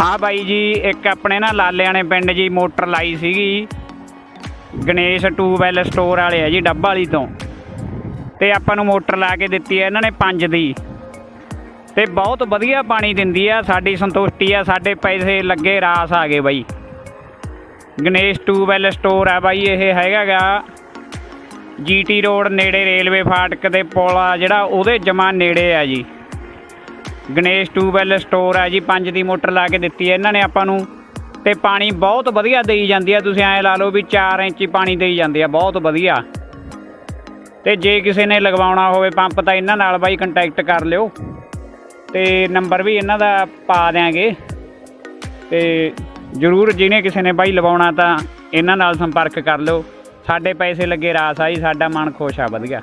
ਹਾਂ ਬਾਈ ਜੀ, ਇੱਕ ਆਪਣੇ ਨਾ ਲਾਲਿਆਣੇ ਪਿੰਡ ਜੀ ਮੋਟਰ ਲਾਈ ਸੀਗੀ। ਗਣੇਸ਼ ਟੂਬਵੈਲ ਸਟੋਰ ਵਾਲੇ ਆ ਜੀ, ਡੱਬਾ ਵਾਲੀ ਤੋਂ। ਤੇ ਆਪਾਂ ਨੂੰ ਮੋਟਰ ਲਾ ਕੇ ਦਿੱਤੀ ਹੈ ਇਹਨਾਂ ਨੇ 5 ਦੀ। ਤੇ ਬਹੁਤ ਵਧੀਆ ਪਾਣੀ ਦਿੰਦੀ ਆ, ਸਾਡੀ ਸੰਤੁਸ਼ਟੀ ਆ, ਸਾਡੇ ਪੈਸੇ ਲੱਗੇ ਰਾਸ ਆ ਗਏ ਬਾਈ। ਗਣੇਸ਼ ਟੂਬਵੈਲ ਸਟੋਰ ਆ ਬਾਈ, ਇਹ ਹੈਗਾਗਾ ਜੀਟੀ ਰੋਡ ਨੇੜੇ ਰੇਲਵੇ ਫਾਟਕ ਦੇ ਪੁਲ ਆ ਜਿਹੜਾ, ਉਹਦੇ ਜਮਾ ਨੇੜੇ ਆ ਜੀ। ਗਣੇਸ਼ ਟੂਬਵੈਲ ਸਟੋਰ ਹੈ ਜੀ 5 ਦੀ ਮੋਟਰ ਲਾ ਕੇ ਦਿੱਤੀ ਹੈ। ਇਹਨਾਂ ਨੇ ਆਪਾਂ ਨੂੰ ਤੇ ਪਾਣੀ ਬਹੁਤ ਵਧੀਆ ਦੇਈ ਜਾਂਦੀ ਆ ਤੁਸੀਂ ਐਂ ਲਾ ਲਓ ਵੀ 4 ਇੰਚੀ ਪਾਣੀ ਦੇਈ ਜਾਂਦੀ ਆ ਬਹੁਤ ਵਧੀਆ। ਤੇ ਜੇ ਕਿਸੇ ਨੇ ਲਗਵਾਉਣਾ ਹੋਵੇ ਪੰਪ ਤਾਂ ਇਹਨਾਂ ਨਾਲ ਬਾਈ ਕੰਟੈਕਟ ਕਰ ਲਿਓ। ਤੇ ਨੰਬਰ ਵੀ ਇਹਨਾਂ ਦਾ ਪਾ ਦਿਆਂਗੇ। ਤੇ ਜਰੂਰ ਜਿਹਨੇ ਕਿਸੇ ਨੇ ਬਾਈ ਲਵਾਉਣਾ ਤਾਂ ਇਹਨਾਂ ਨਾਲ ਸੰਪਰਕ ਕਰ ਲਿਓ। ਸਾਡੇ ਪੈਸੇ ਲੱਗੇ ਰਾਸ ਆ ਜੀ, ਸਾਡਾ ਮਨ ਖੁਸ਼ ਆ, ਵਧੀਆ।